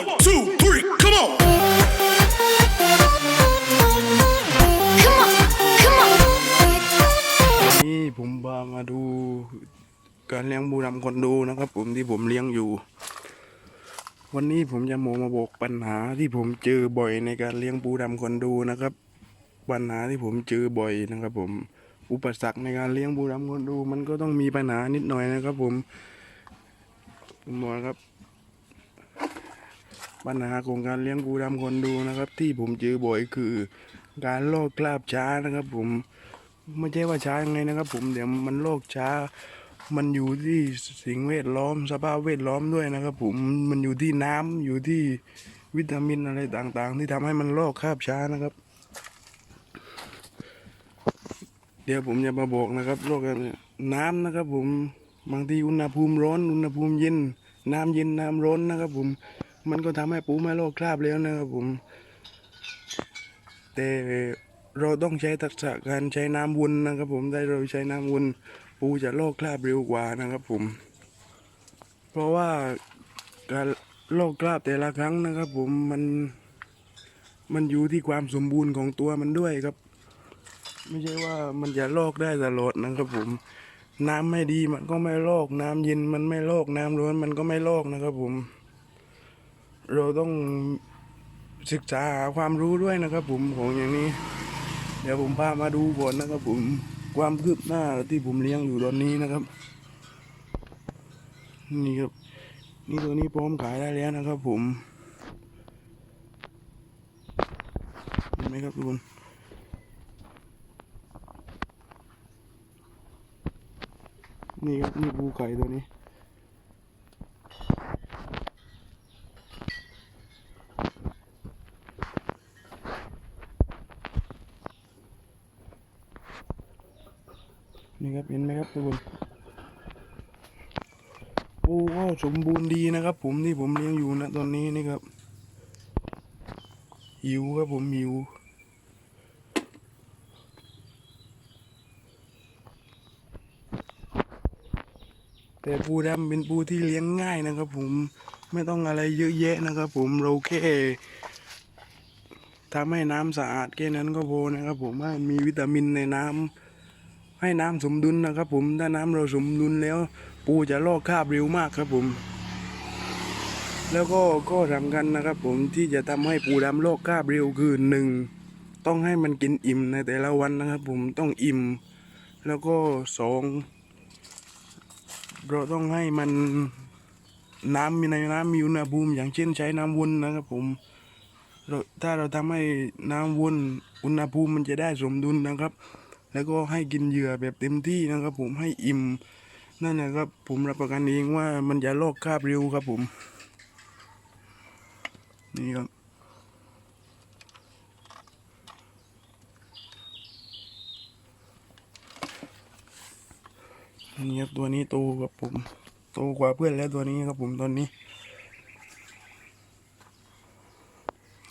One, two, three, come on. Come on, come on. นี่ผมพามาดูการเลี้ยงบูดำคอนโดนะครับ ผมที่ผมเลี้ยงอยู่ วันนี้ผมจะโมมาบอกปัญหาที่ผมเจอบ่อยในการเลี้ยงปูดำคอนโดนะครับ ปัญหาที่ผมเจอบ่อยนะครับ ผมอุปสรรคในการเลี้ยงปูดำคอนโดมันก็ต้องมีปัญหานิดหน่อยนะครับ ผมผมบอกนะครับ ปัญหาของการเลี้ยงปูดำคนโดนะครับ ที่ผมเจอบ่อยคือ การลอกคราบช้านะครับ ผมไม่ใช่ว่าช้ายังไงนะครับ ผมเดี๋ยวมันโรคช้า มันอยู่ที่สิ่งแวดล้อมสภาพแวดล้อมด้วยนะครับ ผมมันอยู่ที่น้ำอยู่ที่วิตามินอะไรต่างๆ ที่ทำให้มันโรคคาบช้านะครับ เดี๋ยวผมจะมาบอกนะครับโรคน้ำนะครับ ผมบางทีอุณหภูมิร้อนอุณหภูมิเย็นน้ำเย็นน้ำร้อนนะครับ ผม มันก็ทำให้ปูไม่โรคคราบแล้วนะครับผม แต่เราต้องใช้ทักษะการใช้น้ำวนนะครับ ผมได้เราใช้น้ำวนปูจะลอกคราบเร็วกว่านะครับ ผม เพราะว่าการลอกคราบแต่ละครั้งนะครับ ผมมันมันอยู่ที่ความสมบูรณ์ของตัวมันด้วยครับ ไม่ใช่ว่ามันจะลอกได้ตลอดนะครับ ผม น้ำไม่ดีมันก็ไม่ลอกน้ำเย็นมันไม่ลอกน้ำร้อนมันก็ไม่ลอกนะครับ ผม เราต้องศึกษาหาความรู้ด้วยนะครับ ผมของอย่างนี้ เดี๋ยวผมพามาดูก่อนนะครับ ผมความคืบหน้าที่ผมเลี้ยงอยู่ตอนนี้นะครับ นี่ครับ นี่ตัวนี้พร้อมขายได้แล้วนะครับ ผมเห็นไหมครับทุกคนนี่ครับนี่ปูไก่ตัวนี้ นี่ครับเห็นไหมครับทุกคนปูก็สมบูรณ์ดีนะครับ ผมที่ผมเลี้ยงอยู่นะตอนนี้นี่ครับหิวครับผมหิวแต่ปูดำเป็นปูที่เลี้ยงง่ายนะครับ ผมไม่ต้องอะไรเยอะแยะนะครับ ผมเราแค่ทำให้น้ำสะอาดแค่นั้นก็พอนะครับ ผมให้มีวิตามินในน้ำ ให้น้ำสมดุลนะครับ ผมถ้าน้ำเราสมดุลแล้ว ปูจะลอกคราบเร็วมากครับผม แล้วก็ก็สำคัญนะครับ ผมที่จะทำให้ปูดำลอกคราบเร็วคือหนึ่งต้องให้มันกินอิ่มในแต่ละวันนะครับ ผมต้องอิ่ม แล้วก็สองเราต้องให้มันน้ำมีในน้ำมีอุณหภูมิอย่างเช่นใช้น้ำวนนะครับ ผมเราถ้าเราทำให้น้ำวนอุณหภูมิมันจะได้สมดุลนะครับ แล้วก็ให้กินเหยื่อแบบเต็มที่นะครับ ผมให้อิ่มนั่นนะครับ ผมรับประกันเองว่ามันจะลอกคราบเร็วครับ ผม นี่ครับนี่ครับตัวนี้โตครับผมโตกว่าเพื่อนแล้วตัวนี้ครับผมตอนนี้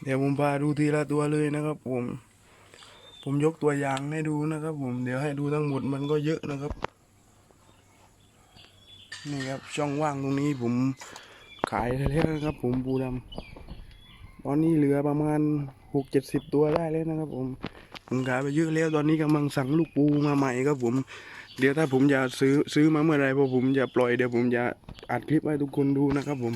เดี๋ยวผมพาดูทีละตัวเลยนะครับผม ผมยกตัวอย่างให้ดูนะครับ ผมเดี๋ยวให้ดูทั้งหมดมันก็เยอะนะครับ นี่ครับช่องว่างตรงนี้ผมขายแล้วนะครับ ผมปูดำตอนนี้เหลือประมาณหกเจ็ดสิบตัวได้แล้วนะครับ ผมผมขายไปเยอะแล้วตอนนี้กำลังสั่งลูกปูมาใหม่ครับผม เดี๋ยวถ้าผมจะซื้อซื้อมาเมื่อไรพอผมจะปล่อยเดี๋ยวผมจะอัดคลิปให้ทุกคนดูนะครับผม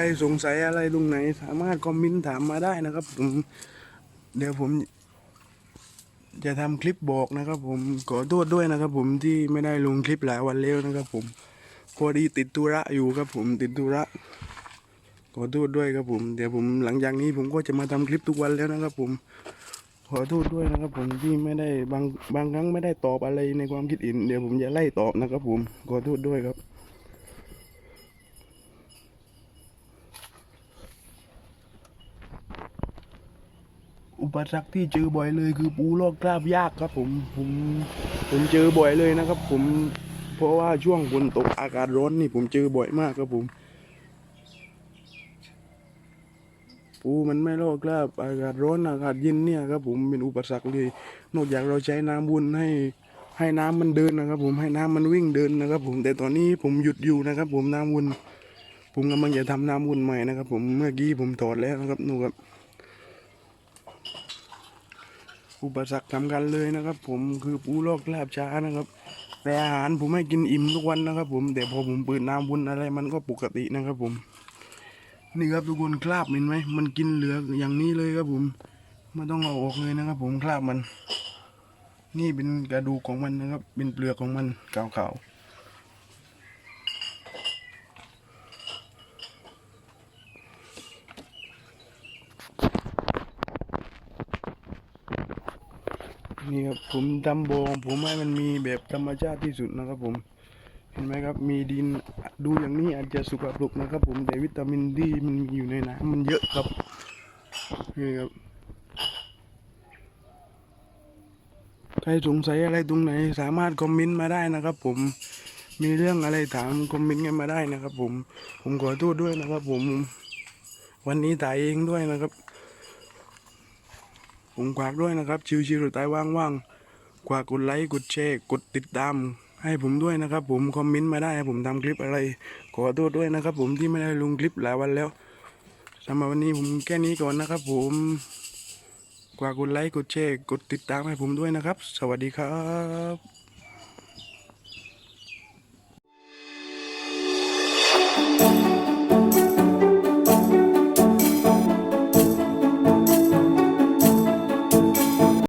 รสงสัยอะไรตรงไหน สามารถคอมเมนต์ถามมาได้นะครับผมเดี๋ยวผมจะทำคลิปบอกนะครับ ผมขอโทษด้วยนะครับ ผมที่ไม่ได้ลงคลิปหลายวันแล้วนะครับ ผมพอดีติดธุระอยู่ครับ ผมติดธุระขอโทษด้วยครับผมเดี๋ยวผมหลังจากนี้ผมก็จะมาทำคลิปทุกวันแล้วนะครับ ผมขอโทษด้วยนะครับ ผมที่ไม่ได้บางบางครั้งไม่ได้ตอบอะไรในความคิดเห็นเดี๋ยวผมจะไล่ตอบนะครับ ผมขอโทษด้วยครับ อุปสรรคที่เจอบ่อยเลยคือปูลอกคราบยากครับผมผมผมเจอบ่อยเลยนะครับ ผมเพราะว่าช่วงฝนตกอากาศร้อนนี่ผมเจอบ่อยมากครับผมปูมันไม่ลอกคราบอากาศร้อนอากาศเย็นเนี่ยครับผมเป็นอุปสรรคเลย นอกจากเราใช้น้ำวนให้ให้น้ำมันเดินนะครับ ผมให้น้ำมันวิ่งเดินนะครับ ผมแต่ตอนนี้ผมหยุดอยู่นะครับ ผมน้ำวนผมกำลังจะทำน้ำวนใหม่นะครับ ผมเมื่อกี้ผมถอดแล้วนะครับนูครับ อุปสรรคสำคัญเลยนะครับ ผมคือปูลอกลาบช้านะครับ แต่อาหารผมให้กินอิ่มทุกวันนะครับ ผมแต่พอผมเปิดน้ำวนอะไรมันก็ปกตินะครับ ผม นี่ครับทุกคนคราบเห็นไหมมันกินเหลืออย่างนี้เลยครับผมไม่ต้องเอาออกเลยนะครับ ผมคราบมัน นี่เป็นกระดูกของมันนะครับ เป็นเปลือกของมันขาวๆ นี่ครับผมทำโบของผมให้มันมีแบบธรรมชาติที่สุดนะครับผม เห็นไหมครับ มีดินดูอย่างนี้อาจจะสุกปรกนะครับผมแต่วิตามินดีมันมีอยู่ในน้ำมันเยอะครับนี่ครับใครสงสัยอะไรตรงไหน สามารถคอมเมนต์มาได้นะครับ ผมมีเรื่องอะไรถามคอมเมนต์กันมาได้นะครับ ผม ผมขอโทษด้วยนะครับ ผม วันนี้ถ่ายเองด้วยนะครับ ผมฝากด้วยนะครับ ชิวๆหรือตายว่างๆฝากกดไลค์กดแชร์กดติดตาม ให้ผมด้วยนะครับ ผมคอมเมนต์มาได้ให้ผมทำคลิปอะไร ขอโทษด้วยนะครับ ผมที่ไม่ได้ลงคลิปหลายวันแล้วสำหรับวันนี้ผมแค่นี้ก่อนนะครับ ผมฝากกดไลค์กดแชร์กดติดตามให้ผมด้วยนะครับ สวัสดีครับ